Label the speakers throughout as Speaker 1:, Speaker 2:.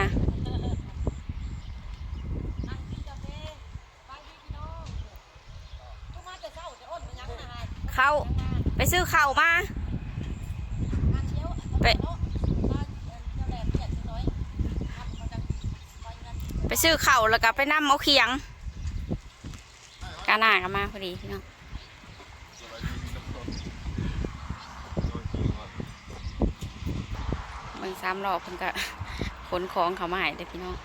Speaker 1: นะ
Speaker 2: นั่งกินกาแฟบางทีพี่น้องทุกมาแต่เช้าจะ
Speaker 1: เข้าไปซื้อ
Speaker 2: เช้ามาไป
Speaker 1: ไปซื้อเข้าแล้วก็ไปนั่เอาเคียงกาหน้าก็มาพอดีพี่น้องเบิ่งสามรอบเพิ่นก็ ขนของเขามาให้เด้อพี่น้อง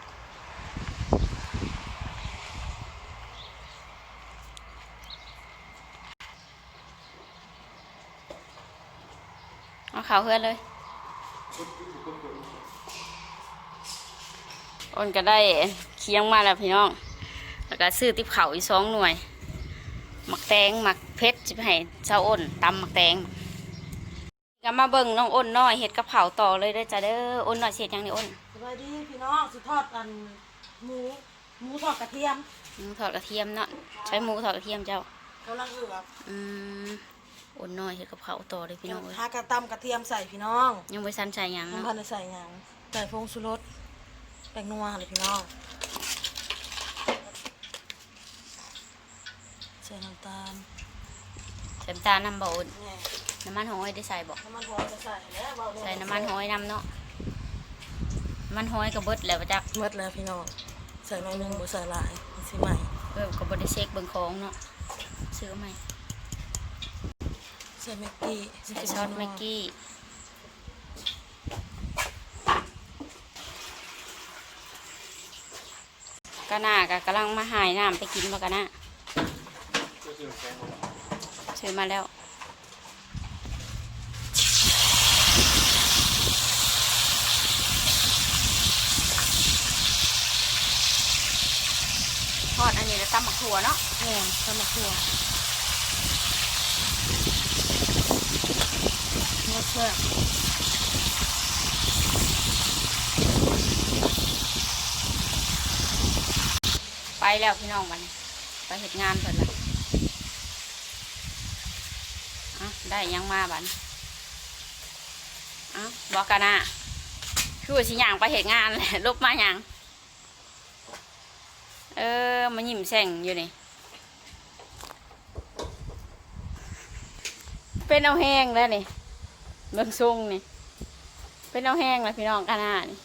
Speaker 1: เอาเขาเพื่อนเลยอ้นก็ได้เคียงมาแล้วพี่น้อง แล้วก็ซื้อติบเขาอีกสองหน่วย หมักแตงหมักเพชรจะไปให้เจ้าอ้นตำหมักแตงก็มาเบิ่งน้องอ้นน้อยเห็ดกระเพราต่อเลยเด้จ้าเด้ออ้นน้อยเสียยังนี่อ้น
Speaker 2: บายดีพี่น้องสิทอดกันหมูหมูทอดกระเทียม
Speaker 1: หมูทอดกระเทียมเนาะใช้หมูทอดกระเทียมเจ้ากำ
Speaker 2: ลังเอือบ
Speaker 1: อืมอ้นน้อยเห็ดกะเพราต่อเลยพี่น้องเอ้ย
Speaker 2: ทากระตำกระเทียมใส่พี่น้อง
Speaker 1: ยังไม่สันใจหยัง
Speaker 2: น้ำ
Speaker 1: เนาะ
Speaker 2: พันธุ์ใส่หยังใส่พงสุรสแป้งนัวเลยพี่น้องใส่น้ำตาล
Speaker 1: ใส่น้ำตาลน้ำบ่อ้น
Speaker 2: แหน่
Speaker 1: น้ำมันหอยได้ใส่บ่
Speaker 2: น้ำมันหอยจะใส่แล้วเบาแใส่
Speaker 1: น้ำมันหอยน้ำเนาะน้ำ มันหอยกับเบิดแล้วประจัก
Speaker 2: หมดแล้วพี่น้องใส่หน่อยหนึงบ่ใส่หลายมันสิใหม่
Speaker 1: เออกับบได้เช็คเบิ่งของเนาะซื้อไหม
Speaker 2: ใส่แม็กกี้
Speaker 1: ใส่ซอสแม็กกี้ก็น่าก็กำลังมาหายน้ำไปกินมากันนะซื้อมาแล้ว อดอันนี้แล้วตำหมักถั่วเนาะ
Speaker 2: แหน่สมักถั่วงดแซ่บ
Speaker 1: ไปแล้วพี่น้องวันนี้ไปเหตุงานเพิ่นละอะได้หยังมาบัดนอะบอกกันนะคือว่าสิหย่างไปเหตุงานแหละลบมาหยัง เออมายิ้มแฉ่งอยู่นี่ เป็นเอาแห้งแล้วนี่เบิ่งทรงนี่ เป็นเอาแห้งแล้วพี่น้องกันนะนี่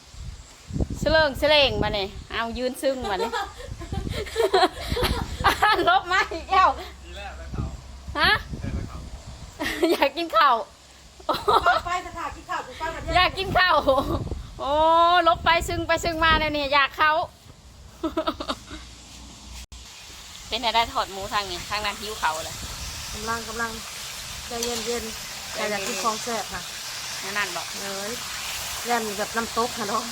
Speaker 1: เสลิงเสลงมาเนี่ยเอายืนซึ่งมาเนี่ยลบมาอีกแล้วฮะ อยากกินข้าว
Speaker 2: ไปสถานที่ข้าวกูป้ากัน
Speaker 1: อยากกินข้าว โอ้ ลบไปซึ่งไปซึ่งมาเนี่ยนี่อยากเขา เป็นอะไรถอดหมูทางนี้ทางนั้นหิวเขาเลย
Speaker 2: กำลังกำลังใจเย็นเย็นๆแต่อยากกินของแซ่บค่ะ
Speaker 1: นั่นนั่นบอก
Speaker 2: เลยเล่นแบบน้ำตกค่ะเนาะ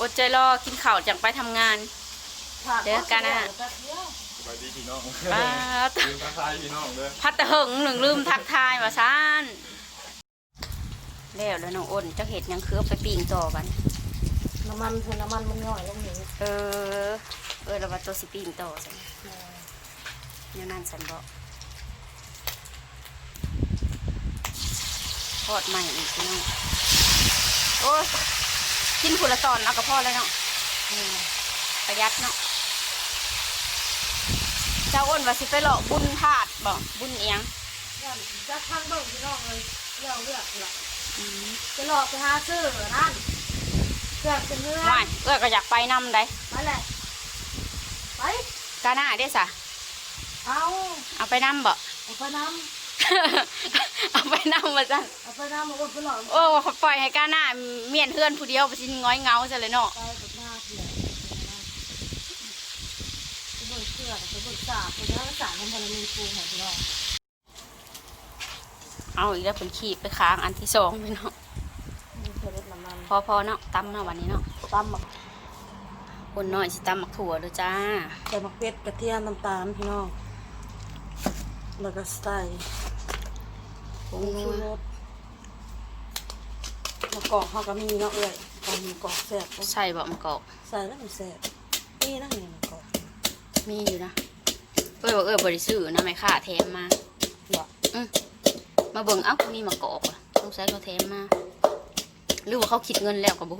Speaker 1: อดใจรอกินข้าวจังไปทำงานเดี๋ยวกันนะ
Speaker 3: สบายดีพี่น้อง
Speaker 1: ป้าด
Speaker 3: ยืนทักทายพี่น้องเด้อ
Speaker 1: พัดแตะหึงหนึ่งลืมทักทายว่าซานแล้วแล้วน้องอ้นเจะเห็ดหยังคือเอาไปปิ้งต่อกัน
Speaker 2: น้ำมันคือน้ำมันมันย่อยลงหนิ
Speaker 1: เออ เออแล้วว่าตัวสิปิ้งต่อสันเนี่ยนั่นสันบอกทอดใหม่อีกพี่น้องโอ้ยกินผุละตอนเอากระเพาะแล้วเนาะอืมประหยัดเนาะเจ้าอ้นว่าสิไปหลอกบุญธาตุบอกบุญเอียง
Speaker 2: จะทางเบิ่งพี่น้องเลยเลือกเลือกเลือก
Speaker 1: อืม
Speaker 2: จะหลอกไปหาซื้อนั่น เลือกเป็นเนื้อ
Speaker 1: ไม่เอ้ยก็อยากไปนำได้
Speaker 2: ไปแหละไป
Speaker 1: กาหน้าได้สะ
Speaker 2: เอา
Speaker 1: เอาไปนำบ่
Speaker 2: เอาไปน้
Speaker 1: เอาไปนำมาจังำ
Speaker 2: เอาไปน้ำมาไปหลอก
Speaker 1: โอ้ปล่อยให้กาหน้าเมียนเพื่อนผู้เดียวไปสิง้อยเงาซะเลยเนาะ
Speaker 2: ไปแบบหน้าเสียไปเบิ่งเสื้อไปเบิ่งสาไปเบิ่งสาน้ำมันมีฟูของพี่น้อง
Speaker 1: เอาอีกแล้วเป็นขีบไปค้างอันที่สองพี่น้อง
Speaker 2: มีเสื้อรถน้ำมัน
Speaker 1: พอพอเนาะตำเนาะวันนี้เนาะ
Speaker 2: ตำหมัก
Speaker 1: คนน้อยสิตำหมักถั่วเลยจ้า
Speaker 2: ใส่หมักเป็ดกระเทียมน้ำตาลพี่น้องแล้วก็ใส่
Speaker 1: ผ
Speaker 2: ผ
Speaker 1: ง
Speaker 2: ง
Speaker 1: นั
Speaker 2: ชู
Speaker 1: ว
Speaker 2: รสมะกอกเขาก็มีเนาะเอ้ยตอนมีกอกแซ่บ
Speaker 1: ใส่บ่มะกอก
Speaker 2: ใส่แล้วมันแซ่บนี่นะนี่มะกอก
Speaker 1: มีอยู่นะเอ้ยบอกเอ้ยบริสุทธิ์นะไม่ค่าแถมมา
Speaker 2: บอก
Speaker 1: อืมมาเบิ่งเอ้ามีมะกอกว่ะต้องใช้เขาแถมมา หรือว่าเขาคิดเงินแล้วกับบุ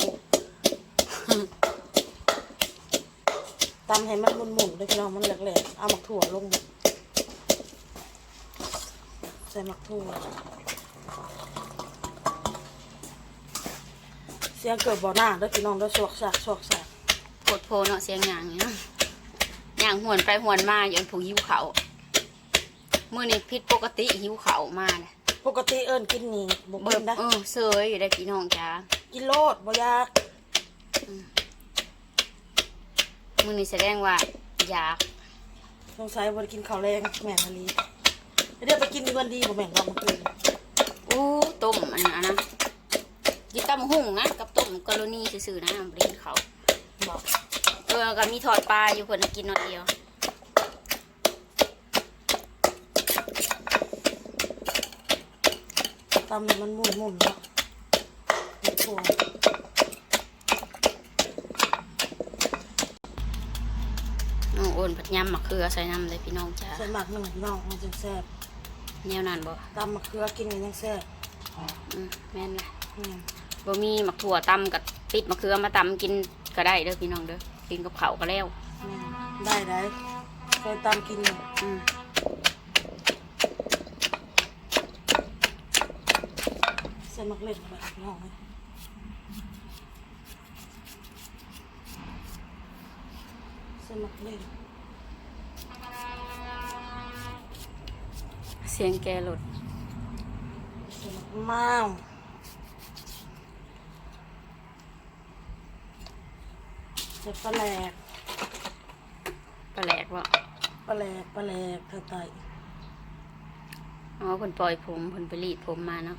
Speaker 2: ตำให้มันหมุนๆด้วยพี่น้องมันแหลกๆเอาหมักถั่วลงใส่หมักถั่วเสียงเกิดบ่อหน้าเด้วยพี่น้องเด้วยสวกสากสวกสาก
Speaker 1: โคตรโพเนาะเสียงอย่างเนี้ยอย่างหวนไปหวนมาอย่างผู้หิวเขาวมื่อนี้ผิดปกติหิวเขาวมาเลย
Speaker 2: ปกติเอิ้นกินนี่บ่
Speaker 1: เบิ
Speaker 2: กิ
Speaker 1: บ
Speaker 2: นได้
Speaker 1: เออเซยอยู่ได้พี่น้องจ้า
Speaker 2: กินโลดบ่อยาก
Speaker 1: มื่อนี้แสดงว่าอยาก
Speaker 2: สงสัยบ่ได้กินข้าวแรงแม่นอลีเดี๋ยวไปกินเงินดีบ่แม่นบ่เมื่อคืน
Speaker 1: อู้ต้มอันนั้นนะกินตำหุ่งนะกับต้มกรณีซื่อๆนะบริเวณเขาว
Speaker 2: บอก
Speaker 1: เออก็มีทอดปลาอยู่คนน่ะกินน้อยเดียว
Speaker 2: ตำให้มันหมุนๆเนาะหมักถั่ว
Speaker 1: น้องโอนผัดยำมะเขือใส่น้ำเลยพี่น้องจ้า
Speaker 2: ใส่หมักหนึ่งพี่น้องมันจะแซ่บ
Speaker 1: แนวนั้นบ่
Speaker 2: ตำมะเขือกินกันยังแซ่บ
Speaker 1: อืมแม่นเลย
Speaker 2: อืม
Speaker 1: บ่มีมะถั่วตำกับปิดมะเขือมาตำกินก็ได้เด้อพี่น้องเด้อกินกับข้าวก็แล้ว
Speaker 2: แม่นได้ได้เคยตำกินอยู่
Speaker 1: อืม
Speaker 2: ส่หมักเล็ดแบบพี่น้องเลยใส่หมักเล็ด
Speaker 1: เสียงแกหลุด
Speaker 2: ใส่หมักม้าวใส่ปลาแหลก
Speaker 1: ปลาแหลกบ่
Speaker 2: ปลาแหลกปลาแหลกเธอไต
Speaker 1: อ๋อเพิ่นปล่อยผมเพิ่นไปรีดผมมาเนาะ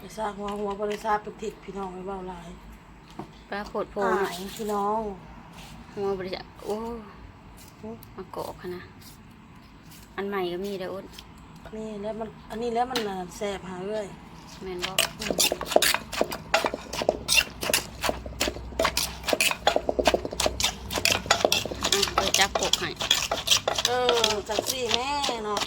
Speaker 2: ไปซากหัวหัวบริษัทเป็นทิศพี่น้องไม่เบาหลาย
Speaker 1: ปลาโคตรโพ
Speaker 2: หา
Speaker 1: เนาะ
Speaker 2: ยพี่น้อง
Speaker 1: หัวบริษัทโอ้มากอกค่ะนะ อันใหม่ก็มีเด้อโอน
Speaker 2: นี่แล้วมันอันนี้แล้วมันน่ะแสบหาเรื่อย
Speaker 1: แม่นบ่
Speaker 2: อืม
Speaker 1: อะเออจับกกให้
Speaker 2: เออจังสี่แม่เนาะ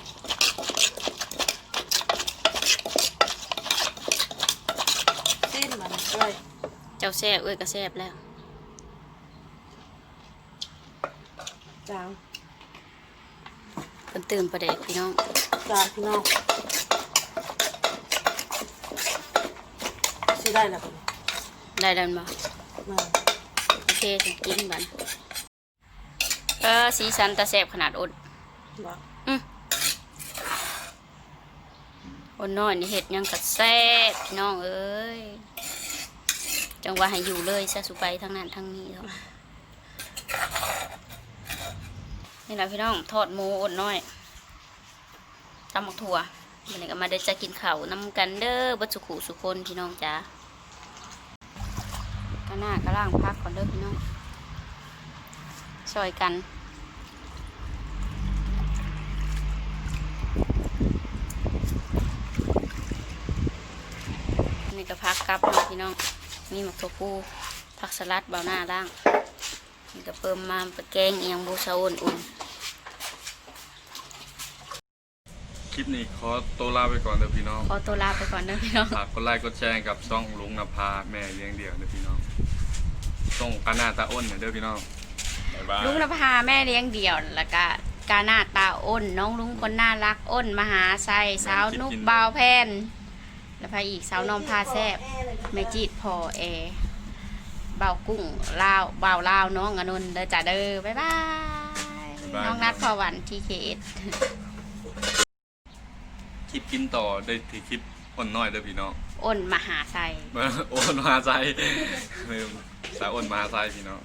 Speaker 2: สิ้นมันด้วย
Speaker 1: เจ้าแซ่บเอ้ยก็แซ่บแล้ว
Speaker 2: จาง
Speaker 1: เพิ่นตื่นประเด็กพี่น้อง
Speaker 2: จางพี่น้องสิได้แล้วกัน
Speaker 1: ได้ดันบ่
Speaker 2: มา
Speaker 1: โอเคถึงกินบันเออสีสันตาแซ่บขนาดอด
Speaker 2: บอก
Speaker 1: อืมอดน้อยนี่เห็ดหยังกัดแซ่บพี่น้องเอ้ย จังว่าให้อยู่เลยซะสุไปทั้งนั้นทั้งนี้เถอะนี่แหละพี่น้องทอดหมูอดน้อยตำหมักถั่วมันนี้ก็มาได้จะกินเขาวนำกันเด้อบัสุขุสุคนพี่น้องจ้าก็หน้ากระล่างพักก่อนเด้อพี่น้องช่วยกันนี่ก็พักกลับพี่น้อง มีหมักถั่วพูผักสลัดเบาหน้าล่างนี่ก็เพิ่มมาเป็นแกงเอียงบูซาอุ่นอุ่น
Speaker 3: คลิปนี้ขอตัวลาไปก่อนเด้อพี่น้อง
Speaker 1: ขอตัวลาไปก่อนนะพี่น้อง
Speaker 3: ฝากกดไลค์กดแชร์กับช่องลุงนภาแม่เลี้ยงเดี่ยวเด้อพี่น้องส่งกาหน้าตาอ้นเด้อพี่น้องบ๊ายบาย
Speaker 1: ลุงนภาแม่เลี้ยงเดี่ยวแล้วก็กาหน้าตาอ้น น้องลุงคนน่ารักอ้น มหาไซสาวนุกบาวแพน แล้วพาอีกสาวนอมพาแซบแม่จีดพอแอเบาวกุ้งลาวเบาวลาวน้องอนุนเด้อจ้าเด้อบ๊ายบาย น้องนัดพอวันทีเคเอส
Speaker 3: คลิปกินต่อได้ที่คลิปอ้นน้อยเด้อพี่น้อง
Speaker 1: อ้นมหาไซ
Speaker 3: โอนมหาใจสาวอ้นมหาใจพี่น้อง